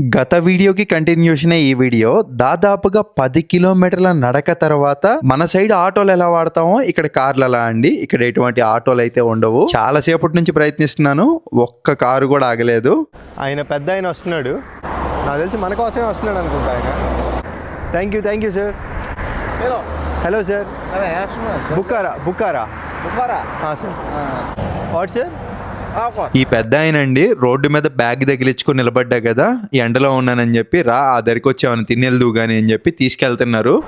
గత వీడియోకి కంటిన్యూషన్ ఈ వీడియో దాదాపుగా పది కిలోమీటర్ల నడక తర్వాత మన సైడ్ ఆటోలు ఎలా వాడతామో ఇక్కడ కార్లు ఎలా అండి ఇక్కడ ఎటువంటి ఆటోలు అయితే ఉండవు చాలా సేపటి నుంచి ప్రయత్నిస్తున్నాను ఒక్క కారు కూడా ఆగలేదు ఆయన పెద్ద ఆయన వస్తున్నాడు నాకు తెలిసి మన కోసమే వస్తున్నాడు అనుకుంటా ఆయన thank you thank you sir Hello. Hello sir. Bukhara Bukhara Bukhara. Sir. What sir? ఈ పెద్ద ఆయన అండి రోడ్డు మీద బ్యాగ్ తగిలించుకొని నిలబడ్డా కదా ఎండలో ఉన్నానని చెప్పి రా ఆ దరికి వచ్చామని తినేల్దు గాని అని చెప్పి తీసుకెళ్తున్నారు.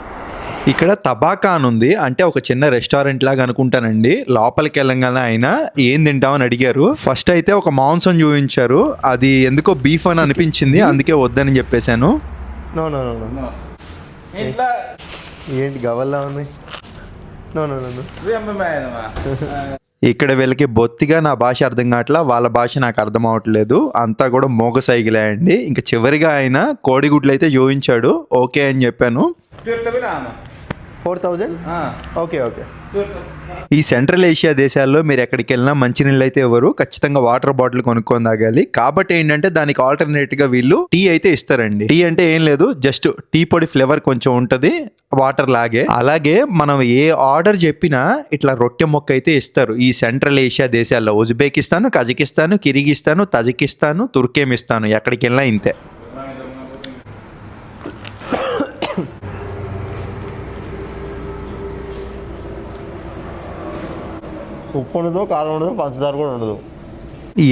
ఇక్కడ తబాకా అని ఉంది అంటే ఒక చిన్న రెస్టారెంట్ లాగా అనుకుంటానండి. లోపలికి వెళ్ళంగానే ఆయన ఏం తింటామని అడిగారు. ఫస్ట్ అయితే ఒక మాంసం చూపించారు. అది ఎందుకో బీఫ్ అని అనిపించింది అందుకే వద్దని చెప్పేశాను. No no no no. Inte. ఏంటి? గవల్లా ఉంది? ఇక్కడ వీళ్ళకి బొత్తిగా నా భాష అర్థం కావట్లా వాళ్ళ భాష నాకు అర్థం అవట్లేదు అంతా కూడా మోగ సైకిలే అండి ఇంకా చివరిగా ఆయన కోడిగుడ్లు అయితే చూపించాడు ఓకే అని చెప్పాను. Four thousand. Okay okay. ఈ సెంట్రల్ ఏషియా దేశాల్లో మీరు ఎక్కడికి వెళ్ళినా మంచినీళ్ళు అయితే ఎవరు ఖచ్చితంగా వాటర్ బాటిల్ కొనుక్కొని తాగాలి. కాబట్టి ఏంటంటే దానికి ఆల్టర్నేట్గా వీళ్ళు టీ అయితే ఇస్తారండి. టీ అంటే ఏం లేదు. జస్ట్ టీ పొడి ఫ్లేవర్ కొంచెం ఉంటది. వాటర్ లాగే. అలాగే మనం ఏ ఆర్డర్ చెప్పినా ఇట్లా రొట్టె మొక్క అయితే ఇస్తారు. ఈ సెంట్రల్ ఏషియా దేశాల్లో ఉజ్బెకిస్తాను కజకిస్తాను కిరిగిస్తాను తజకిస్తాను తుర్కేమిస్తాను ఎక్కడికి వెళ్ళినా ఇంతే. ఉప్పు ఉండదు కారం ఉండదు పంచదార కూడా ఉండదు.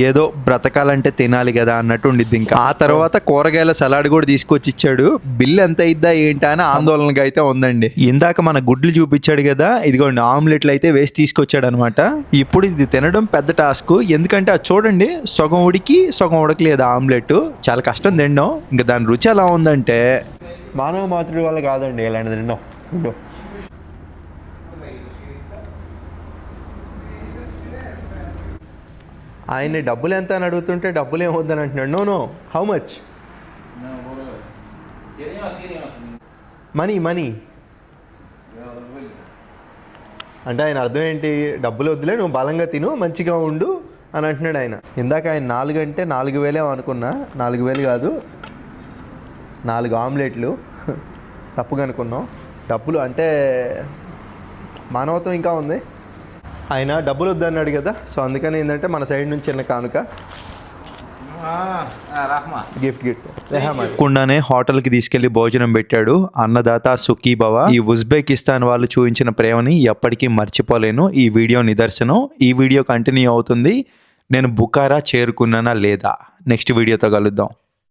ఏదో బ్రతకాలంటే తినాలి కదా అన్నట్టు ఉండిద్ది ఇంకా. ఆ తర్వాత కూరగాయల సలాడ్ కూడా తీసుకొచ్చి ఇచ్చాడు. బిల్ ఎంత అయిద్దా ఏంటా అని ఆందోళనగా అయితే ఉందండి. ఇందాక మన గుడ్లు చూపించాడు కదా ఇదిగోండి ఆమ్లెట్లు అయితే వేసి తీసుకొచ్చాడు అనమాట ఇప్పుడు ఇది తినడం పెద్ద టాస్క్. ఎందుకంటే అది చూడండి సగం ఉడికి సగం ఉడకలేదు ఆమ్లెట్ చాలా కష్టం తినడం. ఇంకా దాని రుచి ఎలా ఉందంటే మానవ మాతృడి వల్ల కాదండి ఇలాంటిది తిన్నాం ఉండు ఆయన డబ్బులు ఎంత అని అడుగుతుంటే డబ్బులు ఏం వద్దని అంటున్నాడు. No no how much. Money money అంటే ఆయన అర్థం ఏంటి? డబ్బులు వద్దులే నువ్వు బలంగా తిను మంచిగా ఉండు అని అంటున్నాడు ఆయన. ఇందాక ఆయన నాలుగు అంటే నాలుగు వేలే అనుకున్నా. నాలుగు వేలు కాదు. నాలుగు ఆమ్లెట్లు. తప్పుగా అనుకున్నాం. డబ్బులు అంటే మానవత్వం ఇంకా ఉంది. ఆయన డబ్బులు వద్దన్నాడు కదా సో అందుకని ఏంటంటే మన సైడ్ నుంచి చిన్న కానుక. Rahma. Gift gift. కుండానే హోటల్కి తీసుకెళ్ళి భోజనం పెట్టాడు. అన్నదాత సుఖీ భవ. ఈ ఉజ్బెకిస్తాన్ వాళ్ళు చూపించిన ప్రేమని ఎప్పటికీ మర్చిపోలేను. ఈ వీడియో నిదర్శనం. ఈ వీడియో కంటిన్యూ అవుతుంది. నేను బుకారా చేరుకున్నానా లేదా? నెక్స్ట్ వీడియోతో కలుద్దాం.